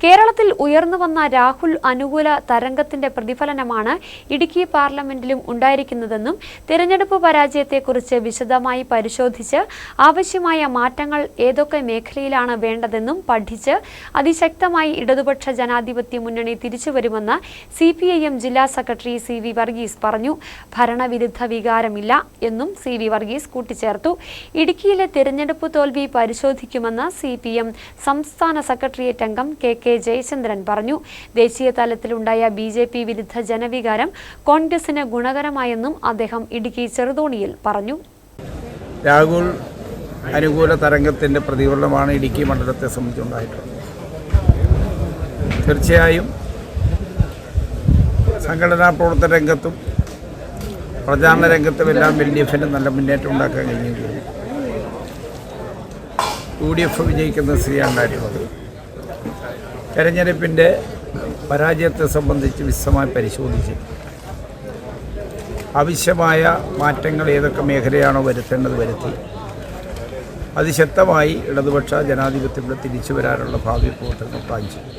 കേരളത്തിൽ ഉയർന്നു വന്ന രാഹുൽ അനുകൂല തരംഗത്തിന്റെ പ്രതിഫലനമാണ് ഇടുക്കി പാർലമെന്റിലും ഉണ്ടായിരിക്കുന്നതെന്നും തിരഞ്ഞെടുപ്പ് പരാജയത്തെക്കുറിച്ച് വിശദമായി പരിശോധിച്ച് ആവശ്യമായ മാറ്റങ്ങൾ ഏതൊക്കെ മേഖലയിലാണ് വേണ്ടതെന്നും പഠിച്ച് അതിശക്തമായി ഇടതുപക്ഷ ജനാധിപത്യ മുന്നണി തിരിച്ചുവരുമെന്ന് സി പി ഐ എം ജില്ലാ സെക്രട്ടറി സി വി വർഗീസ് പറഞ്ഞു. ഭരണവിരുദ്ധ വികാരമില്ല എന്നും സി വി വർഗീസ് കൂട്ടിച്ചേർത്തു. ഇടുക്കിയിലെ തിരഞ്ഞെടുപ്പ് തോൽവി പരിശോധിക്കുമെന്ന് സി പി എം സംസ്ഥാന സെക്രട്ടേറിയറ്റ് അംഗം കെ കെ ജയചന്ദ്രൻ പറഞ്ഞു. ദേശീയ തലത്തിലുണ്ടായ ബി ജെ പി വിരുദ്ധ ജനവികാരം കോൺഗ്രസിന് ഗുണകരമായെന്നും അദ്ദേഹം ഇടുക്കി ചെറുതോണിയിൽ പറഞ്ഞു. രാഹുൽ അനുകൂല തരംഗത്തിന്റെ പ്രതിഫലനമാണ് ഇടുക്കി മണ്ഡലത്തെ സംബന്ധിച്ചുണ്ടായിട്ടുള്ളത്. തീർച്ചയായും സംഘടനാ പ്രവർത്തന രംഗത്തും പ്രചാരണ രംഗത്തും എല്ലാം എൽ ഡി എഫിന് നല്ല മുന്നേറ്റം ഉണ്ടാക്കാൻ കഴിഞ്ഞെങ്കിലും യു ഡി എഫ് വിജയിക്കുന്ന സ്ഥിതിയാണ് ഉണ്ടായിട്ടുള്ളത് തെരഞ്ഞെടുപ്പിന്റെ പരാജയത്തെ സംബന്ധിച്ച് വിശദമായി പരിശോധിച്ച് ആവശ്യമായ മാറ്റങ്ങൾ ഏതൊക്കെ മേഖലയാണോ വരുത്തേണ്ടത് വരുത്തി. അതിശക്തമായി ഇടതുപക്ഷ ജനാധിപത്യത്തിൽ തിരിച്ചു വരാനുള്ള ഭാവി പ്രവർത്തനങ്ങൾ ചെയ്യും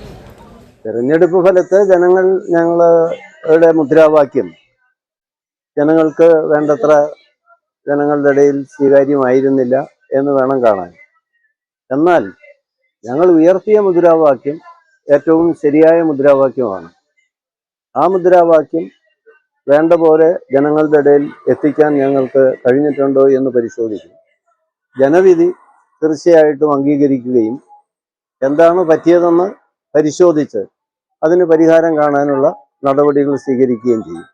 തെരഞ്ഞെടുപ്പ് ഫലത്ത് ജനങ്ങൾ ഞങ്ങളുടെ മുദ്രാവാക്യം ജനങ്ങൾക്ക് വേണ്ടത്ര ജനങ്ങളുടെ ഇടയിൽ സ്വീകാര്യമായിരുന്നില്ല എന്ന് വേണം കാണാൻ. എന്നാൽ ഞങ്ങൾ ഉയർത്തിയ മുദ്രാവാക്യം ഏറ്റവും ശരിയായ മുദ്രാവാക്യമാണ്. ആ മുദ്രാവാക്യം വേണ്ട പോലെ ജനങ്ങളുടെ ഇടയിൽ എത്തിക്കാൻ ഞങ്ങൾക്ക് കഴിഞ്ഞിട്ടുണ്ടോ എന്ന് പരിശോധിക്കും. ജനവിധി തീർച്ചയായിട്ടും അംഗീകരിക്കുകയും എന്താണ് പറ്റിയതെന്ന് പരിശോധിച്ച് അതിന് പരിഹാരം കാണാനുള്ള നടപടികൾ സ്വീകരിക്കുകയും ചെയ്യും.